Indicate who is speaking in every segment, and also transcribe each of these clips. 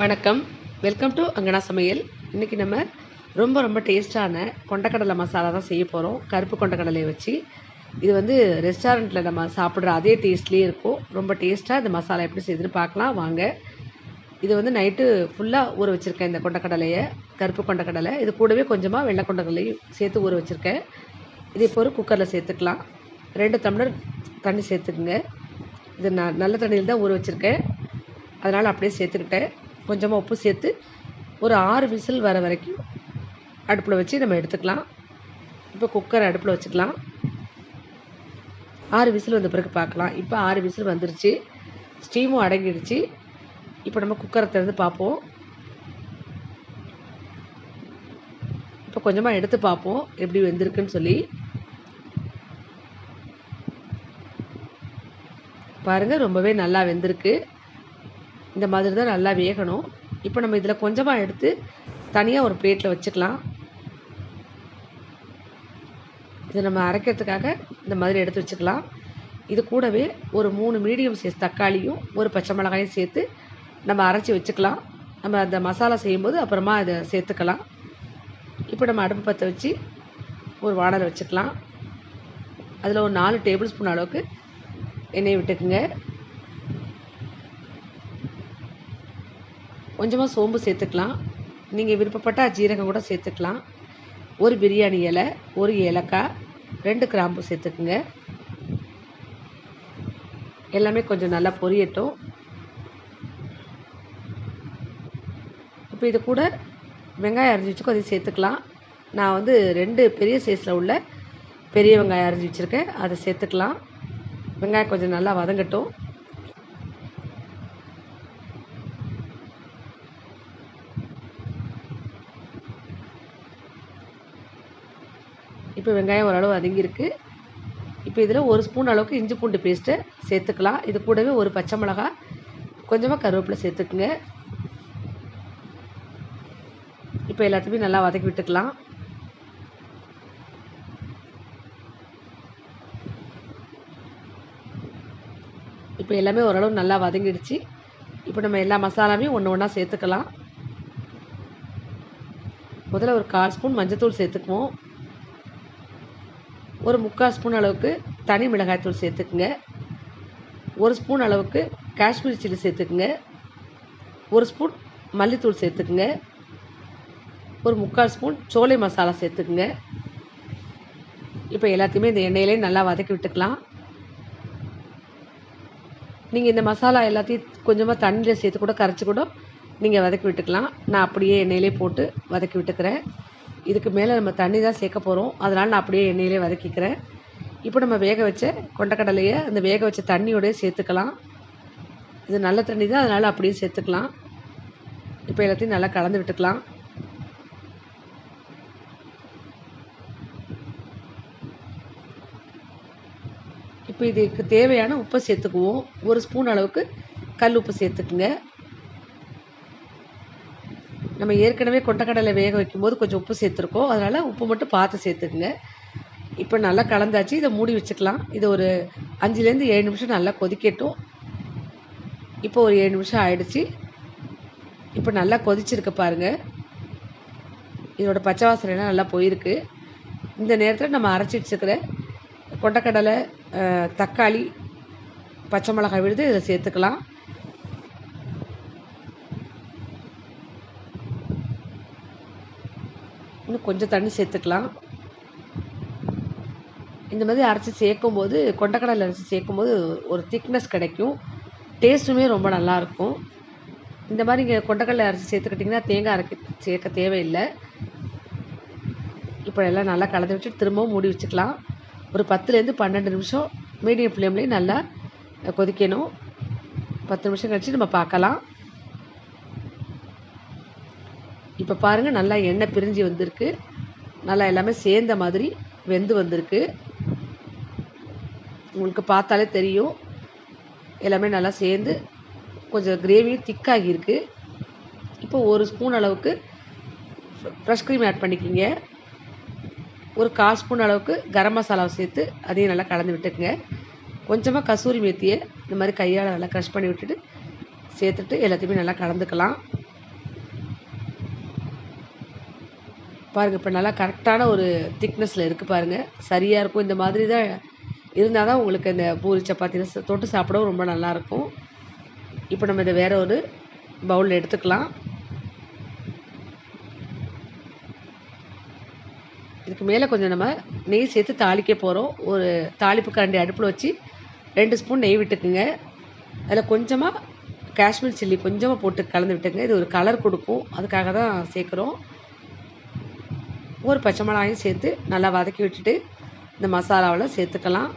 Speaker 1: வணக்கம். Welcome to அங்கனா சமையல். இன்றைக்கி நம்ம ரொம்ப ரொம்ப டேஸ்ட்டான கொண்டக்கடலை மசாலா தான் செய்ய போகிறோம் கருப்பு கொண்டக்கடலையை வச்சு. இது வந்து ரெஸ்டாரண்ட்டில் நம்ம சாப்பிட்ற அதே டேஸ்ட்லேயே இருக்கும். ரொம்ப டேஸ்ட்டாக இந்த மசாலா எப்படி செய்யுதுன்னு பார்க்கலாம். வாங்க. இது வந்து நைட்டு ஃபுல்லாக ஊற வச்சுருக்கேன் இந்த கொண்டக்கடலையை. கருப்பு கொண்டக்கடலை. இது கூடவே கொஞ்சமாக வெள்ளை கொண்டக்கடலையும் சேர்த்து ஊற வச்சுருக்கேன். இது இப்போ ஒரு குக்கரில் சேர்த்துக்கலாம். ரெண்டு டம்ளர் தண்ணி சேர்த்துக்குங்க. இது நான் நல்ல தண்ணியில் தான் ஊற வச்சுருக்கேன். அதனால் அப்படியே சேர்த்துக்கிட்டேன். கொஞ்சமாக உப்பு சேர்த்து ஒரு ஆறு விசில் வர வரைக்கும் அடுப்பில் வச்சு நம்ம எடுத்துக்கலாம். இப்போ குக்கர் அடுப்பில் வச்சுக்கலாம். ஆறு விசில் வந்த பிறகு பார்க்கலாம். இப்போ ஆறு விசில் வந்துருச்சு. ஸ்டீமும் அடங்கிடுச்சு. இப்போ நம்ம குக்கரை திறந்து பார்ப்போம். இப்போ கொஞ்சமாக எடுத்து பார்ப்போம். எப்படி வெந்திருக்குன்னு சொல்லி. பாருங்கள் ரொம்பவே நல்லா வெந்திருக்கு. இந்த மாதிரி தான் நல்லா வேகணும். இப்போ நம்ம இதில் கொஞ்சமாக எடுத்து தனியாக ஒரு பிளேட்டில் வச்சுக்கலாம். இதை நம்ம அரைக்கிறதுக்காக இந்த மாதிரி எடுத்து வச்சுக்கலாம். இது கூடவே ஒரு மூணு மீடியம் சைஸ் தக்காளியும் ஒரு பச்சை மிளகாயும் சேர்த்து நம்ம அரைச்சி வச்சுக்கலாம். நம்ம அந்த மசாலா செய்யும்போது அப்புறமா அதை சேர்த்துக்கலாம். இப்போ நம்ம அடுப்பு பற்ற வச்சு ஒரு வாடலை வச்சுக்கலாம். அதில் ஒரு நாலு டேபிள் ஸ்பூன் அளவுக்கு எண்ணெய் விட்டுக்குங்க. கொஞ்சமாக சோம்பு சேர்த்துக்கலாம். நீங்கள் விருப்பப்பட்டால் ஜீரகம் கூட சேர்த்துக்கலாம். ஒரு பிரியாணி இலை ஒரு ஏலக்காய் ரெண்டு கிராம்பு சேர்த்துக்குங்க. எல்லாமே கொஞ்சம் நல்லா பொரியட்டும். இப்போ இது கூட வெங்காயம் அரைஞ்சி வச்சுக்கோ கொஞ்சம் சேர்த்துக்கலாம். நான் வந்து ரெண்டு பெரிய சைஸில் உள்ள பெரிய வெங்காயம் அரைஞ்சி வச்சுருக்கேன். அதை சேர்த்துக்கலாம். வெங்காயம் கொஞ்சம் நல்லா வதங்கட்டும். இப்போ வெங்காயம் ஓரளவு வதங்கியிருக்கு இப்போ இதில் ஒரு ஸ்பூன் அளவுக்கு இஞ்சி பூண்டு பேஸ்ட்டை சேர்த்துக்கலாம். இது கூடவே ஒரு பச்சை மிளகா கொஞ்சமாக கருவேப்பிலை சேர்த்துக்குங்க. இப்போ எல்லாத்தையுமே நல்லா வதக்கி விட்டுக்கலாம். இப்போ எல்லாமே ஓரளவு நல்லா வதங்கிடுச்சு. இப்போ நம்ம எல்லா மசாலாவையும் ஒன்று ஒன்றா சேர்த்துக்கலாம். முதல்ல ஒரு கால் ஸ்பூன் மஞ்சத்தூள் சேர்த்துக்குவோம். ஒரு முக்கால் ஸ்பூன் அளவுக்கு தனி மிளகாய்த்தூள் சேர்த்துக்குங்க. ஒரு ஸ்பூன் அளவுக்கு காஷ்மீர் சில்லி சேர்த்துக்குங்க. ஒரு ஸ்பூன் மல்லித்தூள் சேர்த்துக்குங்க. ஒரு முக்கால் ஸ்பூன் சோலை மசாலா சேர்த்துக்குங்க. இப்போ எல்லாத்தையுமே இந்த எண்ணெயிலே நல்லா வதக்கி விட்டுக்கலாம். நீங்கள் இந்த மசாலா எல்லாத்தையும் கொஞ்சமாக தண்ணியில் சேர்த்து கூட கரைச்சி கூட நீங்கள் வதக்கி விட்டுக்கலாம். நான் அப்படியே எண்ணெயிலே போட்டு வதக்கி விட்டுக்கிறேன். இதுக்கு மேலே நம்ம தண்ணி தான் சேர்க்க போகிறோம் அதனால் நான் அப்படியே எண்ணெயிலே வதக்கிக்கிறேன். இப்போ நம்ம வேக வச்ச கொண்டக்கடலையை அந்த வேக வச்ச தண்ணியோடய சேர்த்துக்கலாம். இது நல்ல தண்ணி தான் அதனால் அப்படியே சேர்த்துக்கலாம். இப்போ எல்லாத்தையும் நல்லா கலந்து விட்டுக்கலாம். இப்போ இதுக்கு தேவையான உப்பை சேர்த்துக்குவோம். ஒரு ஸ்பூன் அளவுக்கு கல் உப்பு சேர்த்துக்குங்க. நம்ம ஏற்கனவே கொண்டக்கடலை வேக வைக்கும்போது கொஞ்சம் உப்பு சேர்த்துருக்கோம். அதனால் உப்பு மட்டும் பார்த்து சேர்த்துக்குங்க. இப்போ நல்லா கலந்தாச்சு. இதை மூடி வச்சுக்கலாம். இது ஒரு அஞ்சுலேருந்து ஏழு நிமிஷம் நல்லா கொதிக்கட்டும். இப்போ ஒரு ஏழு நிமிஷம் ஆயிடுச்சு. இப்போ நல்லா கொதிச்சிருக்கு பாருங்கள் இதோட பச்சை வாசனைலாம் நல்லா போயிருக்கு. இந்த நேரத்தில் நம்ம அரைச்சி வச்சுக்கிற கொண்டக்கடலை தக்காளி பச்சை மிளகாய் விழுது இதில் சேர்த்துக்கலாம். கொஞ்சம் தண்ணி சேர்த்துக்கலாம். இந்த மாதிரி அரைச்சி சேர்க்கும்போது கொண்டக்கடலை அரைச்சி சேர்க்கும்போது ஒரு திக்னஸ் கிடைக்கும். டேஸ்ட்டுமே ரொம்ப நல்லாயிருக்கும் இந்த மாதிரி இங்கே கொண்டக்கடலை அரைச்சி சேர்த்துக்கிட்டிங்கன்னா தேங்காய் அரைக்க சேர்க்க தேவையில்லை. இப்போ எல்லாம் நல்லா கலந்து வச்சுட்டு திரும்பவும் மூடி வச்சுக்கலாம். ஒரு பத்துலேருந்து பன்னெண்டு நிமிஷம் மீடியம் ஃப்ளேம்லேயும் நல்லா கொதிக்கணும். பத்து நிமிஷம் கழித்து நம்ம பார்க்கலாம். இப்போ பாருங்கள் நல்லா எண்ணெய் பிரிஞ்சு வந்திருக்கு. நல்லா எல்லாமே சேர்ந்த மாதிரி வெந்து வந்திருக்கு. உங்களுக்கு பார்த்தாலே தெரியும். எல்லாமே நல்லா சேர்ந்து கொஞ்சம் கிரேவியும் திக்காகியிருக்கு. இப்போ ஒரு ஸ்பூன் அளவுக்கு ஃப்ரெஷ் க்ரீம் ஆட் பண்ணிக்கிங்க. ஒரு கால் ஸ்பூன் அளவுக்கு கரம் மசாலாவை சேர்த்து அதையும் நல்லா கலந்து விட்டுக்குங்க. கொஞ்சமாக கசூரி மேத்தியை இந்த மாதிரி கையால் நல்லா க்ரஷ் பண்ணி விட்டுட்டு சேர்த்துட்டு எல்லாத்தையுமே நல்லா கலந்துக்கலாம். பாருங்கள் இப்போ நல்லா கரெக்டான ஒரு திக்னஸில் இருக்குது பாருங்கள் சரியாக இருக்கும். இந்த மாதிரி தான் இருந்தால் தான் உங்களுக்கு இந்த பூரி சப்பாத்தியில் தொட்டு சாப்பிடவும் ரொம்ப நல்லாயிருக்கும் இப்போ நம்ம இதை வேறு ஒரு பவுலில் எடுத்துக்கலாம். இதுக்கு மேலே கொஞ்சம் நம்ம நெய் சேர்த்து தாளிக்க போகிறோம் ஒரு தாளிப்பு கரண்டி அடுப்பில் வச்சு ரெண்டு ஸ்பூன் நெய் விட்டுக்குங்க. அதில் கொஞ்சமாக காஷ்மீர் சில்லி கொஞ்சமாக போட்டு கலந்து விட்டுங்க இது ஒரு கலர் கொடுக்கும். அதுக்காக தான் சேர்க்குறோம். ஒரு பச்சை மிளகாயும் சேர்த்து நல்லா வதக்கி விட்டுட்டு இந்த மசாலாவில் சேர்த்துக்கலாம்.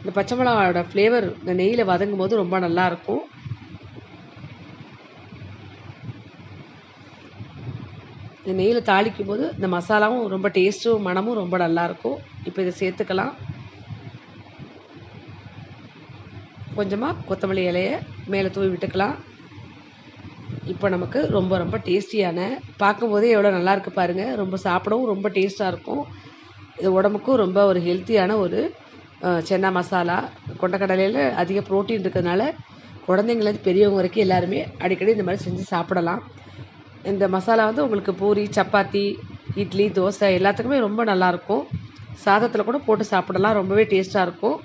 Speaker 1: இந்த பச்சை மிளகாயோட ஃப்ளேவர் இந்த நெய்யில் வதங்கும் போது ரொம்ப நல்லாயிருக்கும் இந்த நெய்யில் தாளிக்கும் போது இந்த மசாலாவும் ரொம்ப டேஸ்ட்டும் மணமும் ரொம்ப நல்லாயிருக்கும் இப்போ இதை சேர்த்துக்கலாம். கொஞ்சமாக கொத்தமல்லி இலையை மேலே தூவி விட்டுக்கலாம். இப்போ நமக்கு ரொம்ப ரொம்ப டேஸ்டியான பார்க்கும்போதே எவ்வளோ நல்லாயிருக்கு பாருங்கள் ரொம்ப சாப்பிடவும் ரொம்ப டேஸ்ட்டாக இருக்கும். இது உடம்புக்கும் ரொம்ப ஒரு ஹெல்த்தியான ஒரு சென்னா மசாலா. கொண்டக்கடலையில் அதிக புரோட்டீன் இருக்கிறதுனால குழந்தைங்கலேருந்து பெரியவங்க வரைக்கும் எல்லாருமே அடிக்கடி இந்த மாதிரி செஞ்சு சாப்பிடலாம். இந்த மசாலா வந்து உங்களுக்கு பூரி சப்பாத்தி இட்லி தோசை எல்லாத்துக்குமே ரொம்ப நல்லாயிருக்கும் சாதத்தில் கூட போட்டு சாப்பிடலாம். ரொம்பவே டேஸ்ட்டாக இருக்கும்.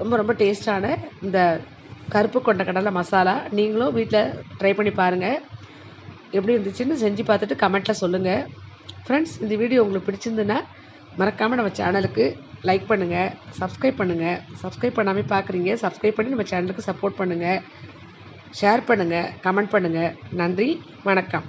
Speaker 1: ரொம்ப ரொம்ப டேஸ்ட்டான இந்த கருப்பு கொண்ட கடலை மசாலா நீங்களும் வீட்டில் ட்ரை பண்ணி பாருங்கள் எப்படி இருந்துச்சுன்னு செஞ்சு பார்த்துட்டு கமெண்ட்டில் சொல்லுங்கள் ஃப்ரெண்ட்ஸ் இந்த வீடியோ உங்களுக்கு பிடிச்சிருந்துன்னா மறக்காமல் நம்ம சேனலுக்கு லைக் பண்ணுங்கள் சப்ஸ்கிரைப் பண்ணுங்கள் சப்ஸ்கிரைப் பண்ணாமல் பார்க்குறீங்க சப்ஸ்கிரைப் பண்ணி நம்ம சேனலுக்கு சப்போர்ட் பண்ணுங்கள் ஷேர் பண்ணுங்கள் கமெண்ட் பண்ணுங்கள் நன்றி வணக்கம்.